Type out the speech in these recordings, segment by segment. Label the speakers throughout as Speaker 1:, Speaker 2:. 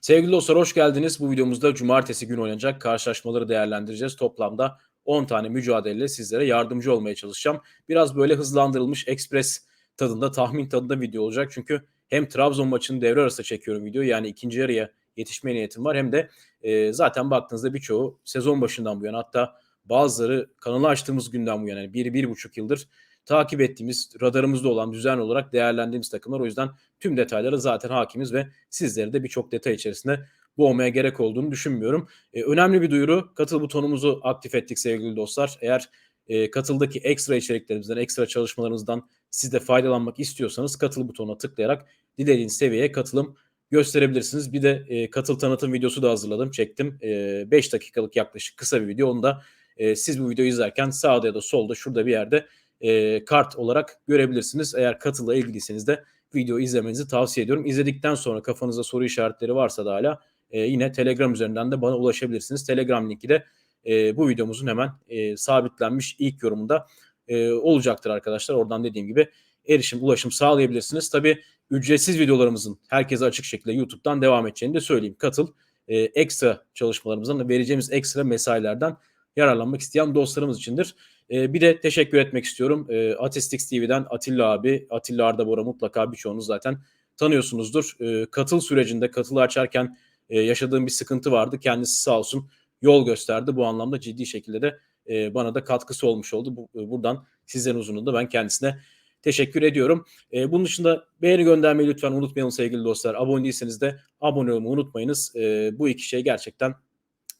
Speaker 1: Sevgili dostlar hoş geldiniz. Bu videomuzda cumartesi gün oynanacak karşılaşmaları değerlendireceğiz. Toplamda 10 tane mücadeleyle sizlere yardımcı olmaya çalışacağım. Biraz böyle hızlandırılmış ekspres tadında, tahmin tadında video olacak. Çünkü hem Trabzon maçının devre arasında çekiyorum videoyu. Yani ikinci yarıya yetişme niyetim var. Hem de e, zaten baktığınızda birçoğu sezon başından bu yana hatta bazıları kanalı açtığımız günden bu yana yani bir, bir buçuk yıldır takip ettiğimiz, radarımızda olan düzenli olarak değerlendiğimiz takımlar. O yüzden tüm detaylara zaten hakimiz ve sizleri de birçok detay içerisinde boğmaya gerek olduğunu düşünmüyorum. E, önemli bir duyuru. Katıl butonumuzu aktif ettik sevgili dostlar. Eğer e, katıldaki ekstra içeriklerimizden, ekstra çalışmalarımızdan siz de faydalanmak istiyorsanız katıl butonuna tıklayarak dilediğiniz seviyeye katılım gösterebilirsiniz. Bir de e, katıl tanıtım videosu da hazırladım, çektim. 5 e, dakikalık yaklaşık kısa bir video. Onu da e, siz bu videoyu izlerken sağda ya da solda şurada bir yerde e, kart olarak görebilirsiniz. Eğer katıla ilgiliyseniz de video izlemenizi tavsiye ediyorum. İzledikten sonra kafanızda soru işaretleri varsa da hala e, yine Telegram üzerinden de bana ulaşabilirsiniz. Telegram linki de e, bu videomuzun hemen e, sabitlenmiş ilk yorumunda e, olacaktır arkadaşlar. Oradan dediğim gibi erişim, ulaşım sağlayabilirsiniz. Tabi ücretsiz videolarımızın herkese açık şekilde YouTube'dan devam edeceğini de söyleyeyim. Katıl e, ekstra çalışmalarımızdan da vereceğimiz ekstra mesailerden yararlanmak isteyen dostlarımız içindir. E, bir de teşekkür etmek istiyorum. E, Atistix TV'den Atilla abi, Atilla Arda Bora mutlaka birçoğunuz zaten tanıyorsunuzdur. E, katıl sürecinde katılı açarken e, yaşadığım bir sıkıntı vardı. Kendisi sağ olsun yol gösterdi. Bu anlamda ciddi şekilde de e, bana da katkısı olmuş oldu. Bu, e, buradan sizlerin uzunluğunda ben kendisine teşekkür ediyorum. E, bunun dışında beğeni göndermeyi lütfen unutmayalım sevgili dostlar. Abone değilseniz de abone olmayı unutmayınız. E, bu iki şey gerçekten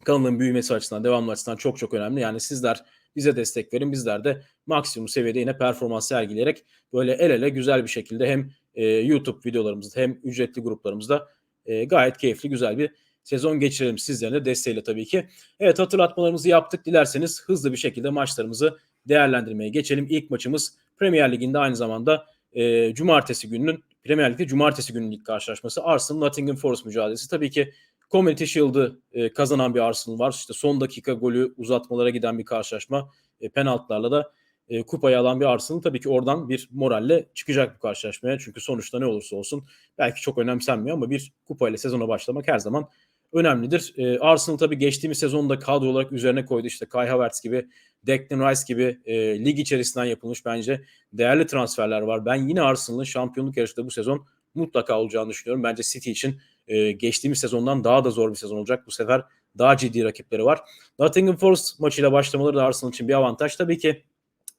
Speaker 1: kanalın büyümesi açısından, devamlı açısından çok çok önemli. Yani sizler bize destek verin. Bizler de maksimum seviyede yine performans sergileyerek böyle el ele güzel bir şekilde hem e, YouTube videolarımızda hem ücretli gruplarımızda e, gayet keyifli güzel bir sezon geçirelim sizlerin de desteğiyle tabii ki. Evet hatırlatmalarımızı yaptık. Dilerseniz hızlı bir şekilde maçlarımızı değerlendirmeye geçelim. İlk maçımız Premier Lig'inde aynı zamanda e, cumartesi gününün Premier Lig'de cumartesi gününün ilk karşılaşması Arsenal Nottingham Forest mücadelesi. Tabii ki Community Shield'ı e, kazanan bir Arsenal var. İşte son dakika golü uzatmalara giden bir karşılaşma. E, penaltılarla da e, kupayı alan bir Arsenal tabii ki oradan bir moralle çıkacak bu karşılaşmaya. Çünkü sonuçta ne olursa olsun belki çok önemsenmiyor ama bir kupayla sezona başlamak her zaman önemlidir. E, Arsenal tabii geçtiğimiz sezonda kadro olarak üzerine koydu. işte Kai Havertz gibi, Declan Rice gibi e, lig içerisinden yapılmış bence değerli transferler var. Ben yine Arsenal'ın şampiyonluk yarışında bu sezon mutlaka olacağını düşünüyorum. Bence City için e, geçtiğimiz sezondan daha da zor bir sezon olacak. Bu sefer daha ciddi rakipleri var. Nottingham Forest maçıyla başlamaları da Arsenal için bir avantaj. Tabii ki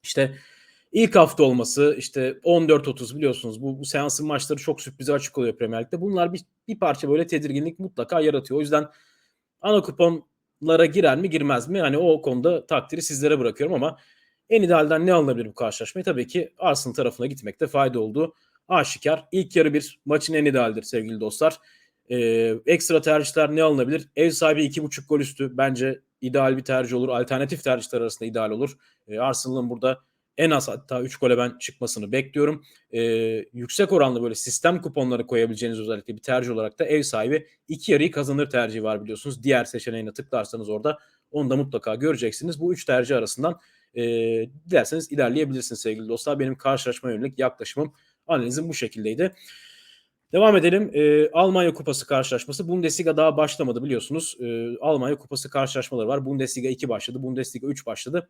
Speaker 1: işte ilk hafta olması işte 14-30 biliyorsunuz bu, bu seansın maçları çok sürprize açık oluyor Premier Lig'de. Bunlar bir, bir parça böyle tedirginlik mutlaka yaratıyor. O yüzden ana kuponlara girer mi girmez mi? Hani o konuda takdiri sizlere bırakıyorum ama en idealden ne alınabilir bu karşılaşmayı? Tabii ki Arsenal tarafına gitmekte fayda olduğu aşikar. İlk yarı bir maçın en idealdir sevgili dostlar. Ee, ekstra tercihler ne alınabilir? Ev sahibi 2.5 gol üstü bence ideal bir tercih olur. Alternatif tercihler arasında ideal olur. Ee, Arsenal'ın burada en az hatta 3 gole ben çıkmasını bekliyorum. Ee, yüksek oranlı böyle sistem kuponları koyabileceğiniz özellikle bir tercih olarak da ev sahibi iki yarıyı kazanır tercihi var biliyorsunuz. Diğer seçeneğine tıklarsanız orada onu da mutlaka göreceksiniz. Bu üç tercih arasından e, dilerseniz ilerleyebilirsiniz sevgili dostlar. Benim karşılaşma yönelik yaklaşımım analizim bu şekildeydi. Devam edelim. E, Almanya Kupası karşılaşması. Bundesliga daha başlamadı biliyorsunuz. E, Almanya Kupası karşılaşmaları var. Bundesliga 2 başladı. Bundesliga 3 başladı.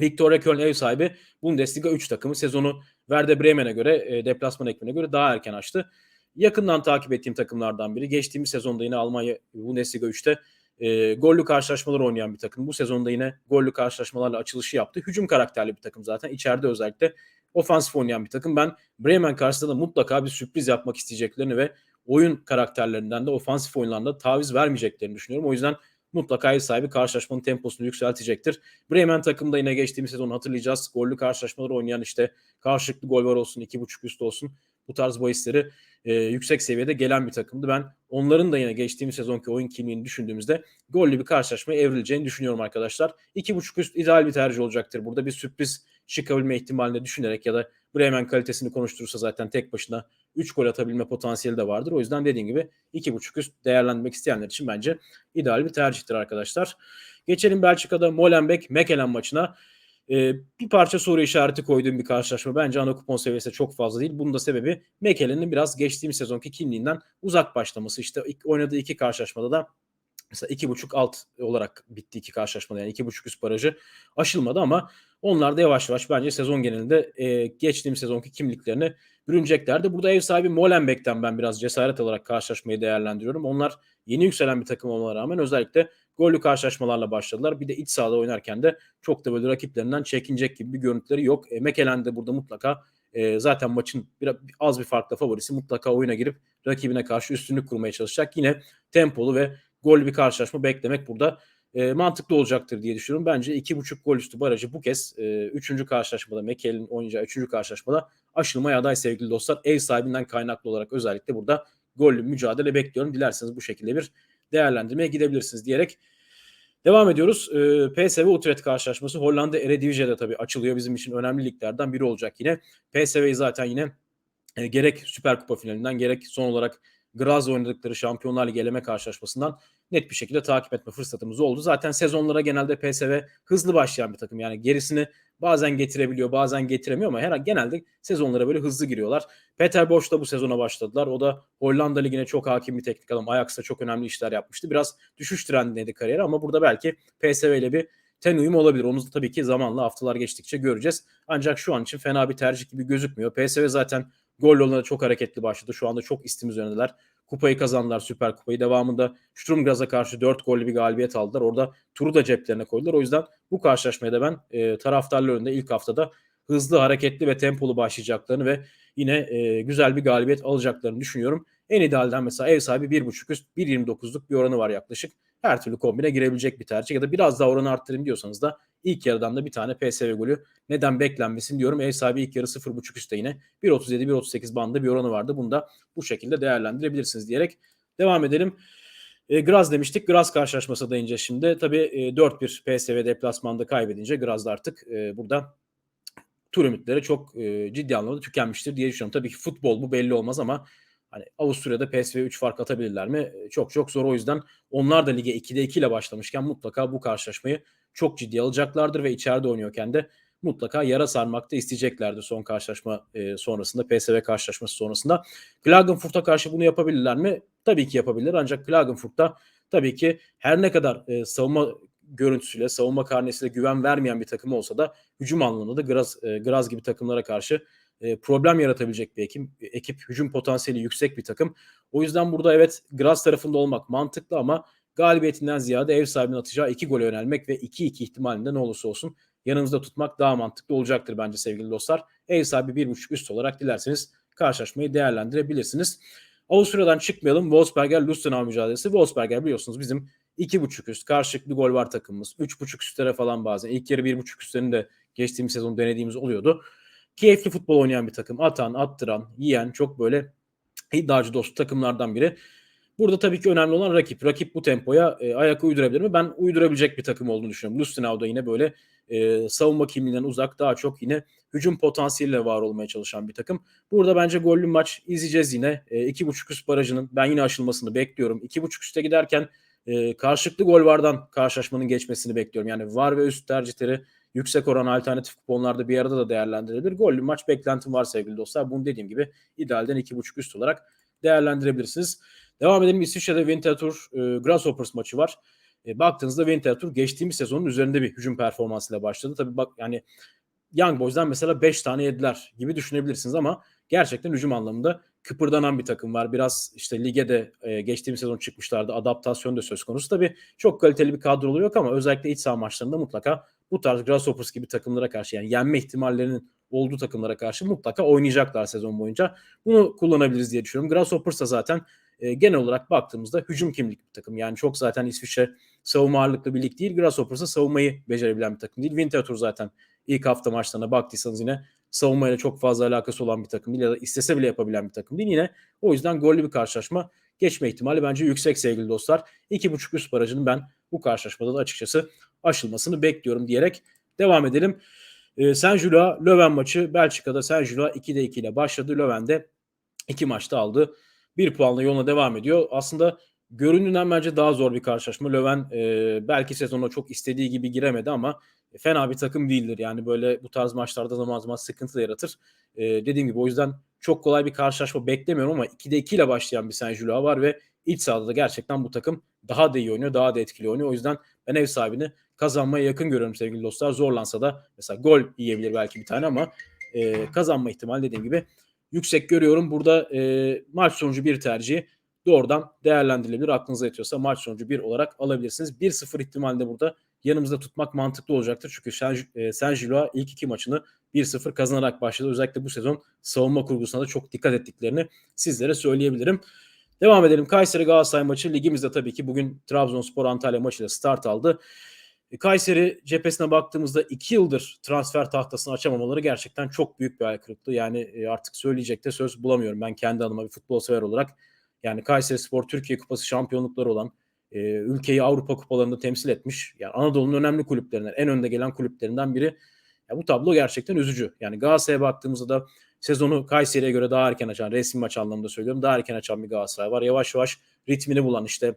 Speaker 1: Viktoria Köln ev sahibi Bundesliga 3 takımı sezonu Werder Bremen'e göre e, deplasman ekmine göre daha erken açtı. Yakından takip ettiğim takımlardan biri. Geçtiğimiz sezonda yine Almanya Bundesliga 3'te e, gollü karşılaşmalar oynayan bir takım. Bu sezonda yine gollü karşılaşmalarla açılışı yaptı. Hücum karakterli bir takım zaten. İçeride özellikle ofansif oynayan bir takım. Ben Bremen karşısında da mutlaka bir sürpriz yapmak isteyeceklerini ve oyun karakterlerinden de ofansif oyunlarında taviz vermeyeceklerini düşünüyorum. O yüzden mutlaka ev sahibi karşılaşmanın temposunu yükseltecektir. Bremen takımda yine geçtiğimiz sezon hatırlayacağız. Gollü karşılaşmalar oynayan işte karşılıklı gol var olsun, iki buçuk üst olsun. Bu tarz bahisleri e, yüksek seviyede gelen bir takımdı. Ben onların da yine geçtiğimiz sezonki oyun kimliğini düşündüğümüzde gollü bir karşılaşmaya evrileceğini düşünüyorum arkadaşlar. İki buçuk üst ideal bir tercih olacaktır. Burada bir sürpriz çıkabilme ihtimalini düşünerek ya da Bremen kalitesini konuşturursa zaten tek başına 3 gol atabilme potansiyeli de vardır. O yüzden dediğim gibi 2.5 üst değerlendirmek isteyenler için bence ideal bir tercihtir arkadaşlar. Geçelim Belçika'da Molenbeek Mekelen maçına. e, bir parça soru işareti koyduğum bir karşılaşma. Bence ana kupon seviyesi çok fazla değil. Bunun da sebebi Mekele'nin biraz geçtiğimiz sezonki kimliğinden uzak başlaması. İşte oynadığı iki karşılaşmada da mesela iki buçuk alt olarak bitti iki karşılaşmada yani iki buçuk üst barajı aşılmadı ama onlar da yavaş yavaş bence sezon genelinde e, geçtiğimiz sezonki kimliklerini bürüneceklerdi. Burada ev sahibi Molenbeek'ten ben biraz cesaret alarak karşılaşmayı değerlendiriyorum. Onlar yeni yükselen bir takım olmalarına rağmen özellikle gollü karşılaşmalarla başladılar. Bir de iç sahada oynarken de çok da böyle rakiplerinden çekinecek gibi bir görüntüleri yok. E, Mekelen de burada mutlaka e, zaten maçın biraz az bir farkla favorisi mutlaka oyuna girip rakibine karşı üstünlük kurmaya çalışacak. Yine tempolu ve gol bir karşılaşma beklemek burada e, mantıklı olacaktır diye düşünüyorum. Bence 2.5 gol üstü barajı bu kez 3. E, karşılaşmada Mekel'in oynayacağı 3. karşılaşmada aşılmaya aday sevgili dostlar. Ev sahibinden kaynaklı olarak özellikle burada gollü mücadele bekliyorum. Dilerseniz bu şekilde bir değerlendirmeye gidebilirsiniz diyerek devam ediyoruz. E, PSV Utrecht karşılaşması Hollanda Eredivisie'de tabii açılıyor. Bizim için önemli liglerden biri olacak yine. PSV'yi zaten yine e, gerek Süper Kupa finalinden gerek son olarak Graz oynadıkları Şampiyonlar Ligi eleme karşılaşmasından net bir şekilde takip etme fırsatımız oldu. Zaten sezonlara genelde PSV hızlı başlayan bir takım. Yani gerisini bazen getirebiliyor bazen getiremiyor ama her genelde sezonlara böyle hızlı giriyorlar. Peter Bosz da bu sezona başladılar. O da Hollanda Ligi'ne çok hakim bir teknik adam. Ajax'ta çok önemli işler yapmıştı. Biraz düşüş trendindeydi kariyeri ama burada belki PSV ile bir ten uyum olabilir. Onu da tabii ki zamanla haftalar geçtikçe göreceğiz. Ancak şu an için fena bir tercih gibi gözükmüyor. PSV zaten gol yoluna çok hareketli başladı. Şu anda çok istim üzerindeler. Kupayı kazandılar Süper Kupayı. Devamında Sturm Graz'a karşı 4 gollü bir galibiyet aldılar. Orada turu da ceplerine koydular. O yüzden bu karşılaşmaya da ben e, taraftarlar önünde ilk haftada hızlı, hareketli ve tempolu başlayacaklarını ve yine e, güzel bir galibiyet alacaklarını düşünüyorum. En idealden mesela ev sahibi 1.5 üst 1.29'luk bir oranı var yaklaşık. Her türlü kombine girebilecek bir tercih ya da biraz daha oranı arttırayım diyorsanız da ilk yarıdan da bir tane PSV golü neden beklenmesin diyorum. Ev sahibi ilk yarı 0.5 üstte yine 1.37-1.38 bandında bir oranı vardı. Bunu da bu şekilde değerlendirebilirsiniz diyerek devam edelim. E, Graz demiştik. Graz karşılaşması da ince şimdi. Tabii e, 4-1 PSV deplasmanda kaybedince Graz da artık e, burada tur ümitleri çok e, ciddi anlamda tükenmiştir diye düşünüyorum. Tabii ki futbol bu belli olmaz ama Hani Avusturya'da PSV 3 fark atabilirler mi? Çok çok zor. O yüzden onlar da lige 2'de 2 ile başlamışken mutlaka bu karşılaşmayı çok ciddi alacaklardır ve içeride oynuyorken de mutlaka yara sarmakta isteyeceklerdir son karşılaşma e, sonrasında PSV karşılaşması sonrasında. Klagenfurt'a karşı bunu yapabilirler mi? Tabii ki yapabilirler ancak Klagenfurt'ta tabii ki her ne kadar e, savunma görüntüsüyle, savunma karnesiyle güven vermeyen bir takım olsa da hücum anlamında da Graz, e, Graz gibi takımlara karşı e, problem yaratabilecek bir ekip, ekip, hücum potansiyeli yüksek bir takım. O yüzden burada evet Graz tarafında olmak mantıklı ama galibiyetinden ziyade ev sahibinin atacağı iki gole yönelmek ve 2-2 ihtimalinde ne olursa olsun yanınızda tutmak daha mantıklı olacaktır bence sevgili dostlar. Ev sahibi 1.5 üst olarak dilerseniz karşılaşmayı değerlendirebilirsiniz. Avusturya'dan çıkmayalım. Wolfsberger Lustenau mücadelesi. Wolfsberger biliyorsunuz bizim 2.5 üst karşılıklı gol var takımımız. 3.5 üstlere falan bazen. İlk yarı 1.5 üstlerini de geçtiğimiz sezon denediğimiz oluyordu keyifli futbol oynayan bir takım. Atan, attıran, yiyen çok böyle iddiacı dost takımlardan biri. Burada tabii ki önemli olan rakip. Rakip bu tempoya e, ayak uydurabilir mi? Ben uydurabilecek bir takım olduğunu düşünüyorum. Lustenau da yine böyle e, savunma kimliğinden uzak daha çok yine hücum potansiyeliyle var olmaya çalışan bir takım. Burada bence gollü maç izleyeceğiz yine. E, 2.5 üst barajının ben yine aşılmasını bekliyorum. 2.5 üste giderken e, karşılıklı gol vardan karşılaşmanın geçmesini bekliyorum. Yani var ve üst tercihleri yüksek oran alternatif kuponlarda bir arada da değerlendirilebilir. Gollü maç beklentim var sevgili dostlar. Bunu dediğim gibi idealden 2.5 üst olarak değerlendirebilirsiniz. Devam edelim. İsviçre'de Winterthur e, Grasshoppers maçı var. E, baktığınızda Winterthur geçtiğimiz sezonun üzerinde bir hücum performansıyla başladı. Tabii bak yani Young Boys'dan mesela 5 tane yediler gibi düşünebilirsiniz ama gerçekten hücum anlamında kıpırdanan bir takım var. Biraz işte lige de e, geçtiğimiz sezon çıkmışlardı. Adaptasyon da söz konusu. Tabii çok kaliteli bir kadro yok ama özellikle iç saha maçlarında mutlaka bu tarz Grasshoppers gibi takımlara karşı yani yenme ihtimallerinin olduğu takımlara karşı mutlaka oynayacaklar sezon boyunca. Bunu kullanabiliriz diye düşünüyorum. Grasshoppers da zaten e, genel olarak baktığımızda hücum kimlikli bir takım. Yani çok zaten İsviçre savunma ağırlıklı bir lig değil. Grasshoppers da savunmayı becerebilen bir takım değil. Winterthur zaten ilk hafta maçlarına baktıysanız yine savunmayla çok fazla alakası olan bir takım değil ya da istese bile yapabilen bir takım değil. Yine o yüzden gollü bir karşılaşma geçme ihtimali bence yüksek sevgili dostlar. 2.5 üst barajının ben bu karşılaşmada da açıkçası aşılmasını bekliyorum diyerek devam edelim. E, Saint Jules Löwen maçı Belçika'da Saint Jules 2'de 2 ile başladı. Löwen de 2 maçta aldı. Bir puanla yoluna devam ediyor. Aslında göründüğünden bence daha zor bir karşılaşma. Löwen e, belki sezona çok istediği gibi giremedi ama fena bir takım değildir. Yani böyle bu tarz maçlarda zaman zaman sıkıntı da yaratır. E, dediğim gibi o yüzden çok kolay bir karşılaşma beklemiyorum ama 2'de 2 ile başlayan bir Gillois var ve iç sahada da gerçekten bu takım daha da iyi oynuyor, daha da etkili oynuyor. O yüzden ben ev sahibini kazanmaya yakın görüyorum sevgili dostlar. Zorlansa da mesela gol yiyebilir belki bir tane ama e, kazanma ihtimali dediğim gibi yüksek görüyorum. Burada e, maç sonucu bir tercihi doğrudan değerlendirilebilir. Aklınıza yatıyorsa maç sonucu bir olarak alabilirsiniz. 1-0 ihtimalinde burada yanımızda tutmak mantıklı olacaktır. Çünkü Saint Gillois ilk iki maçını 1-0 kazanarak başladı. Özellikle bu sezon savunma kurgusuna da çok dikkat ettiklerini sizlere söyleyebilirim. Devam edelim. Kayseri Galatasaray maçı ligimizde tabii ki bugün Trabzonspor Antalya maçıyla start aldı. E, Kayseri cephesine baktığımızda 2 yıldır transfer tahtasını açamamaları gerçekten çok büyük bir hayal. Yani e, artık söyleyecek de söz bulamıyorum ben kendi adıma bir futbol sever olarak. Yani Kayseri Spor Türkiye Kupası şampiyonlukları olan e, ülkeyi Avrupa kupalarında temsil etmiş. Yani Anadolu'nun önemli kulüplerinden, en önde gelen kulüplerinden biri. Ya bu tablo gerçekten üzücü. Yani Galatasaray'a baktığımızda da sezonu Kayseri'ye göre daha erken açan, resmi maç anlamında söylüyorum, daha erken açan bir Galatasaray var. Yavaş yavaş ritmini bulan işte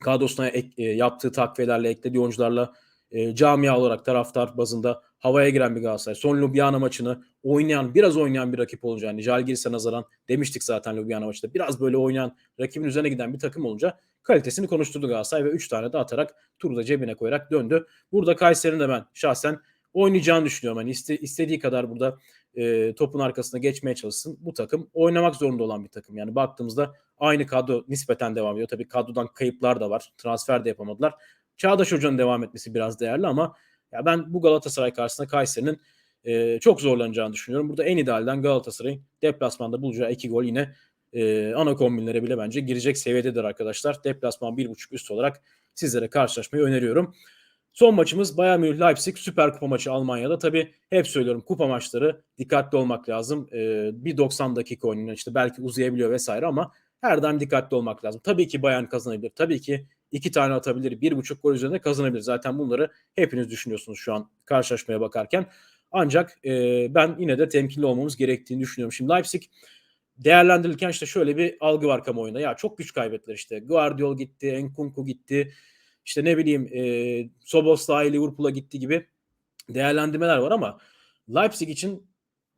Speaker 1: kadrosuna ek, e, yaptığı takviyelerle, eklediği oyuncularla e, camia olarak taraftar bazında havaya giren bir Galatasaray. Son Ljubljana maçını oynayan, biraz oynayan bir rakip olunca hani Jalgiris'e nazaran demiştik zaten Ljubljana maçında. Biraz böyle oynayan, rakibin üzerine giden bir takım olunca kalitesini konuşturdu Galatasaray ve 3 tane de atarak turu da cebine koyarak döndü. Burada Kayseri'nin de ben şahsen oynayacağını düşünüyorum. Hani iste, istediği kadar burada e, topun arkasına geçmeye çalışsın. Bu takım oynamak zorunda olan bir takım. Yani baktığımızda aynı kadro nispeten devam ediyor. Tabii kadrodan kayıplar da var. Transfer de yapamadılar. Çağdaş Hoca'nın devam etmesi biraz değerli ama ya ben bu Galatasaray karşısında Kayseri'nin e, çok zorlanacağını düşünüyorum. Burada en idealden Galatasaray'ın deplasmanda bulacağı iki gol yine e, ana kombinlere bile bence girecek seviyededir arkadaşlar. Deplasman 1.5 üst olarak sizlere karşılaşmayı öneriyorum. Son maçımız Bayern Münih Leipzig Süper Kupa maçı Almanya'da. Tabi hep söylüyorum kupa maçları dikkatli olmak lazım. Ee, bir 90 dakika oynuyor işte belki uzayabiliyor vesaire ama her daim dikkatli olmak lazım. Tabii ki Bayern kazanabilir. Tabii ki iki tane atabilir. Bir buçuk gol üzerinde kazanabilir. Zaten bunları hepiniz düşünüyorsunuz şu an karşılaşmaya bakarken. Ancak e, ben yine de temkinli olmamız gerektiğini düşünüyorum. Şimdi Leipzig değerlendirilirken işte şöyle bir algı var kamuoyunda. Ya çok güç kaybettiler işte. Guardiol gitti, Enkunku gitti işte ne bileyim e, Soboslay Liverpool'a gitti gibi değerlendirmeler var ama Leipzig için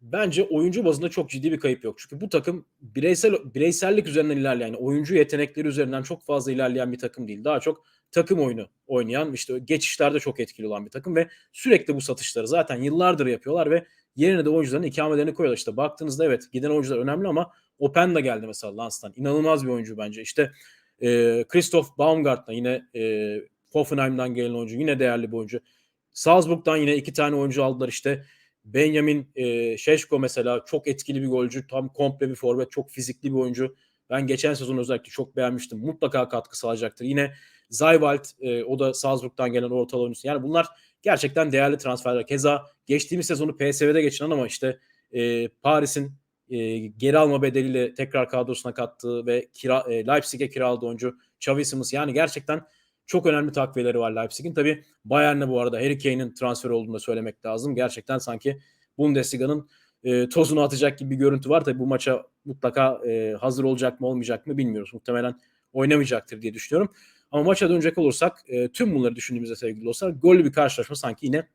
Speaker 1: bence oyuncu bazında çok ciddi bir kayıp yok. Çünkü bu takım bireysel bireysellik üzerinden ilerleyen, yani oyuncu yetenekleri üzerinden çok fazla ilerleyen bir takım değil. Daha çok takım oyunu oynayan, işte geçişlerde çok etkili olan bir takım ve sürekli bu satışları zaten yıllardır yapıyorlar ve yerine de oyuncuların ikamelerini koyuyorlar. İşte baktığınızda evet giden oyuncular önemli ama Open da geldi mesela Lans'tan. İnanılmaz bir oyuncu bence. İşte e, Christoph Baumgartner yine e, Hoffenheim'dan gelen oyuncu. Yine değerli bir oyuncu. Salzburg'dan yine iki tane oyuncu aldılar işte. Benjamin e, Şeşko mesela çok etkili bir golcü. Tam komple bir forvet. Çok fizikli bir oyuncu. Ben geçen sezon özellikle çok beğenmiştim. Mutlaka katkı sağlayacaktır. Yine Zayvalt e, o da Salzburg'dan gelen orta oyuncusu. Yani bunlar gerçekten değerli transferler. Keza geçtiğimiz sezonu PSV'de geçiren ama işte e, Paris'in e, geri alma bedeliyle tekrar kadrosuna kattığı ve kira, e, Leipzig'e kiraladığı oyuncu Xavi. Yani gerçekten çok önemli takviyeleri var Leipzig'in. Tabi Bayern'le bu arada Harry Kane'in transfer olduğunu da söylemek lazım. Gerçekten sanki Bundesliga'nın e, tozunu atacak gibi bir görüntü var. Tabi bu maça mutlaka e, hazır olacak mı olmayacak mı bilmiyoruz. Muhtemelen oynamayacaktır diye düşünüyorum. Ama maça dönecek olursak e, tüm bunları düşündüğümüzde sevgili dostlar gollü bir karşılaşma sanki yine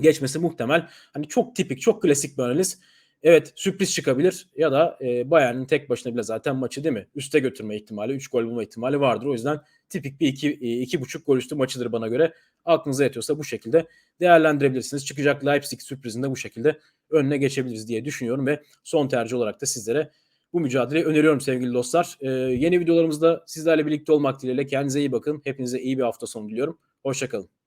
Speaker 1: geçmesi muhtemel. Hani çok tipik, çok klasik bir analiz. Evet sürpriz çıkabilir ya da e, Bayern'in tek başına bile zaten maçı değil mi? Üste götürme ihtimali, 3 gol bulma ihtimali vardır. O yüzden tipik bir 2 iki, buçuk gol üstü maçıdır bana göre. Aklınıza yatıyorsa bu şekilde değerlendirebilirsiniz. Çıkacak Leipzig sürprizinde bu şekilde önüne geçebiliriz diye düşünüyorum ve son tercih olarak da sizlere bu mücadeleyi öneriyorum sevgili dostlar. Ee, yeni videolarımızda sizlerle birlikte olmak dileğiyle kendinize iyi bakın. Hepinize iyi bir hafta sonu diliyorum. Hoşçakalın.